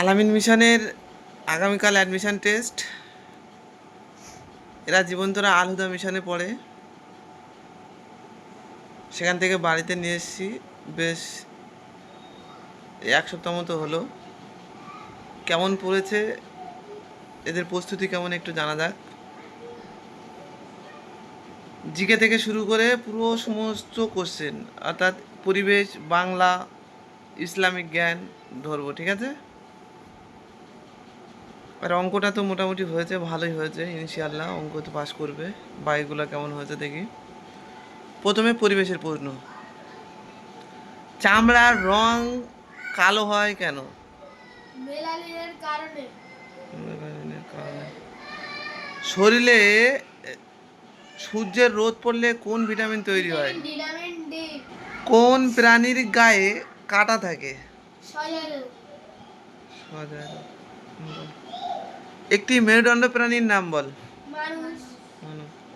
আলামিন মিশনের আগামীকাল অ্যাডমিশন টেস্ট এরা জীবন্তরা আলহুদা মিশনে পড়ে। সেখান থেকে বাড়িতে নিয়ে এসেছি। বেশ এক সপ্তাহ মতো হলো। কেমন পড়েছে? এদের প্রস্তুতি কেমন একটু জানা যাক। জিকে থেকে শুরু করে পুরো সমস্ত কোশ্চেন অর্থাৎ পরিবেশ, বাংলা, ইসলামিক জ্ঞান ধরবো, ঠিক আছে? আর অঙ্কটা তো মোটামুটি হয়েছে ভালোই হয়েছে ইনশাআল্লাহ অঙ্ক তো পাস করবে। বাইকগুলো কেমন হয়েছে দেখি। প্রথমে পরিবেশের প্রশ্ন। চামড়ার রং কালো হয় কেন। শরীরে সূর্যের রোদ পড়লে কোন ভিটামিন তৈরি হয়? কোন প্রাণীর গায়ে কাটা থাকে? সজারু একটি মেরুদণ্ড প্রাণীর নাম বল।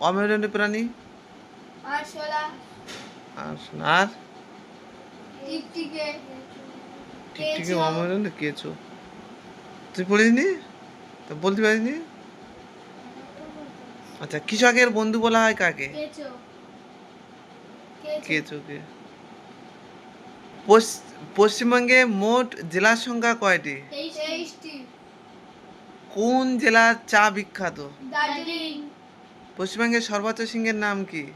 অমেরুদণ্ড প্রাণী? আর? টিকটিকে। অমেরুদণ্ড কেঁচো। তুই পড়িসনি? তো বলতে পারিসনি? আচ্ছা কৃষকের বন্ধু বলা হয় কাকে? কেঁচো। কেঁচোকে। পশ্চিমবঙ্গে মোট জেলার সংখ্যা কয়টি? কোন জেলার চা বিখ্যাত? পশ্চিমবঙ্গের সর্বোচ্চ সিংহের নাম কি?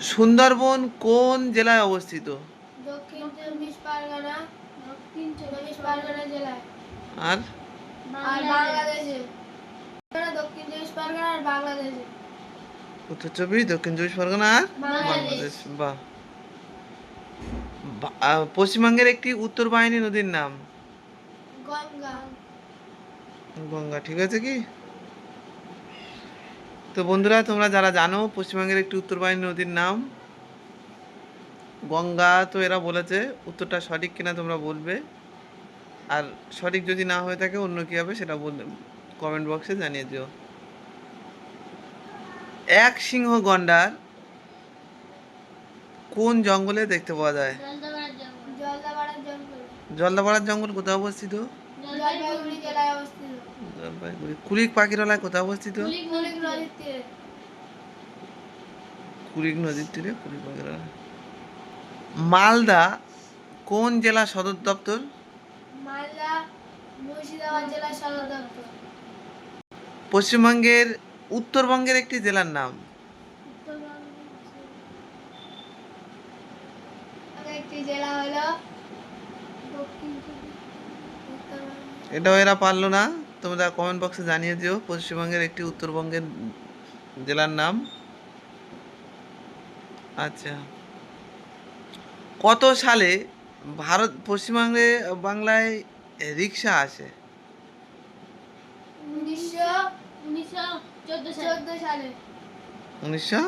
সুন্দরবন কোন জেলায় অবস্থিত? আর? উত্তর চব্বিশ দক্ষিণ চব্বিশ পরগনা আর বাংলাদেশ। বা- পশ্চিমবঙ্গের একটি উত্তর বাহিনী নদীর নাম? গঙ্গা। গঙ্গা ঠিক আছে কি? তো বন্ধুরা তোমরা যারা জানো পশ্চিমবঙ্গের একটি উত্তর বাহিনী নদীর নাম গঙ্গা তো এরা বলেছে উত্তরটা সঠিক কিনা তোমরা বলবে। আর সঠিক যদি না হয়ে থাকে অন্য কী হবে সেটা বল কমেন্ট বক্সে জানিয়ে দিও। এক সিংহ গন্ডার কোন জঙ্গলে দেখতে পাওয়া যায়? জলদাপাড়ার জঙ্গল কোথায় অবস্থিত? জলপাইগুড়ি। কুলিক পাখিরালয় কোথায় অবস্থিত? কুলিক নদীর তীরে। নদীর পাখিরালয়। মালদা কোন জেলা সদর দপ্তর? মালদা মুর্শিদাবাদ জেলার সদর দপ্তর। পশ্চিমবঙ্গের উত্তরবঙ্গের একটি জেলার নাম? একটি জেলা হলো দক্ষিণ চব্বিশ উত্তরবঙ্গ এটাও এরা পারল না। তোমরা কমেন্ট বক্সে জানিয়ে দিও। পশ্চিমবঙ্গের একটি উত্তরবঙ্গের জেলার নাম। আচ্ছা। কত সালে ভারত পশ্চিমবঙ্গে বাংলায় রিক্সা আসে? উনিশশো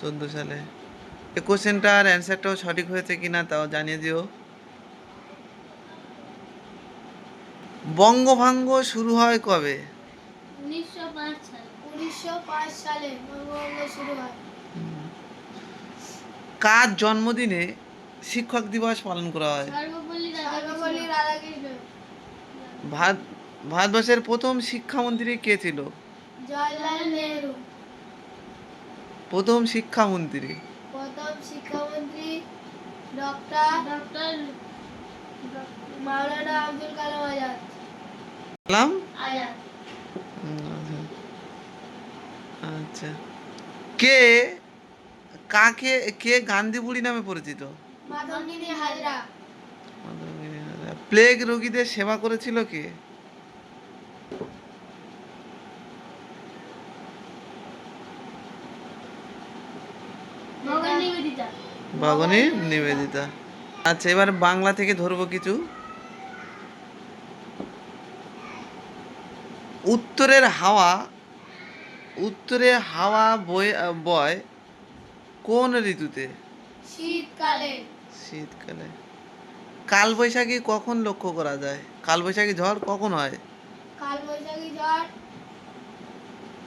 চোদ্দ সালে। এই কোশ্চেনটার অ্যান্সারটাও সঠিক হয়েছে কিনা তাও জানিয়ে দিও। বঙ্গভঙ্গ শুরু হয় কবে? সালে। উনিশশো পাঁচ সালে বঙ্গভঙ্গ শুরু হয়। কার জন্মদিনে শিক্ষক দিবস পালন করা হয়? ভারতবর্ষের প্রথম শিক্ষামন্ত্রী কে ছিল? প্রথম শিক্ষামন্ত্রী? প্রথম শিক্ষামন্ত্রী ডক্টর ডক্টর মাওলানা আব্দুল কালাম আজাদ। সালাম আচ্ছা। কে? কাকে? কে গান্ধী বুড়ি নামে পরিচিত? প্লেগ রোগীদের সেবা করেছিল কে? ভগনী নিবেদিতা। আচ্ছা এবার বাংলা থেকে ধরবো কিছু। উত্তরের হাওয়া উত্তরে হাওয়া বয়ে বয় কোন ঋতুতে? শীতকালে। শীতকালে। কালবৈশাখী কখন লক্ষ্য করা যায়? কালবৈশাখী ঝড় কখন হয়? কাল বৈশাখী ঝড়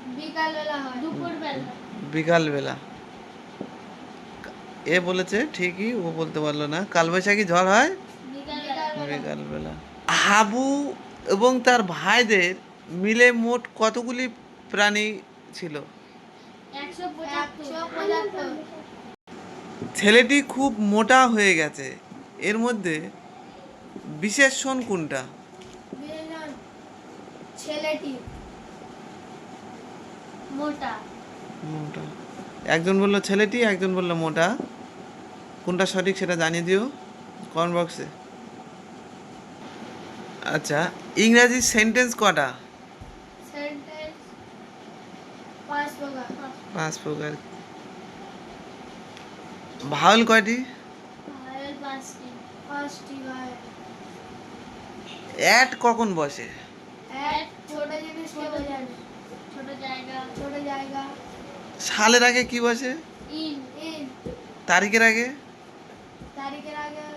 বিকাল বেলা হয় দুপুর বেলা বিকালবেলা। এ বলেছে ঠিকই ও বলতে পারল না। কালবৈশাখী ঝড় হয়? বিকালবেলা। বিকালবেলা। হাবু এবং তার ভাইদের মিলে মোট কতগুলি প্রাণী ছিল? ছেলেটি খুব মোটা হয়ে গেছে। এর মধ্যে বিশেষণ কোনটা? ছেলেটি মোটা। মোটা। একজন বলল ছেলেটি একজন বলল মোটা। কোনটা সঠিক সেটা জানিয়ে দিও কমেন্ট বক্সে। আচ্ছা ইংরাজি সেন্টেন্স কটা সেন্টেন্স পাঁচ প্রকার ভাওয়াল কয়টি? কখন বসে? সালের আগে কি বসে? তারিখের আগে? তারিখের আগে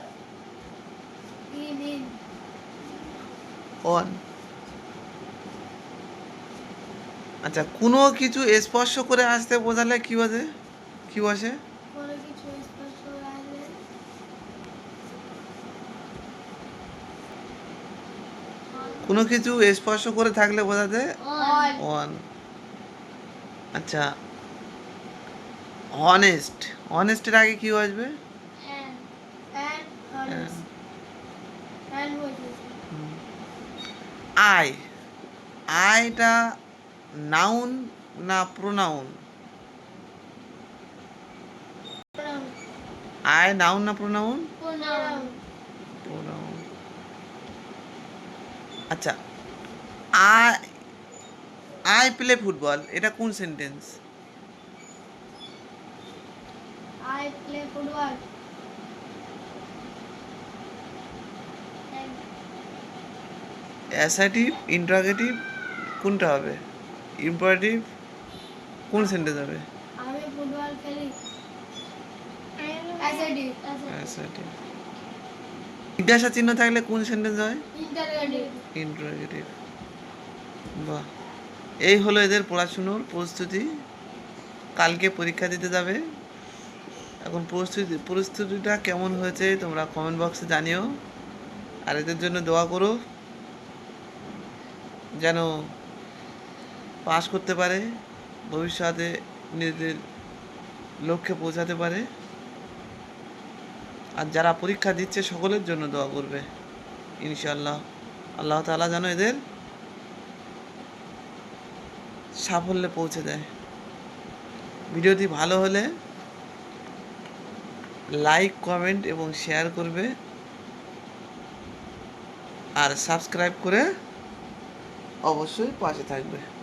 অন। আচ্ছা কোনো কিছু স্পর্শ করে আসতে বোঝালে কি বসে কি বসে? কোনো কিছু স্পর্শ করে থাকলে বোঝাতে? অন আচ্ছা অনেস্ট অনেস্টের আগে কি আসবে আই আইটা নাউন না প্রোনাউন? আই নাউন না প্রোনাউন? প্রোনাউন। আচ্ছা আই আই প্লে ফুটবল এটা কোন sentence? I play football. Assertive interrogative কোনটা হবে? ইম্পারেটিভ কোন সেন্টেন্স হবে আমি ফুটবল খেলি। জিজ্ঞাসা চিহ্ন থাকলে কোন সেন্টেন্স হয়? ইন্টারোগেটিভ ইন্টারোগেটিভ বাহ। এই হলো এদের পড়াশুনোর প্রস্তুতি। কালকে পরীক্ষা দিতে যাবে। এখন প্রস্তুতি প্রস্তুতিটা কেমন হয়েছে তোমরা কমেন্ট বক্সে জানিও। আর এদের জন্য দোয়া করো। যেন পাশ করতে পারে, ভবিষ্যতে নিজেদের লক্ষ্যে পৌঁছাতে পারে। আর যারা পরীক্ষা দিচ্ছে সকলের জন্য দোয়া করবে, ইনশাআল্লাহ। আল্লাহ তাআলা যেন এদের সাফল্যে পৌঁছে দেয়। ভিডিওটি ভালো হলে লাইক, কমেন্ট এবং শেয়ার করবে। আর সাবস্ক্রাইব করে অবশ্যই পাশে থাকবে।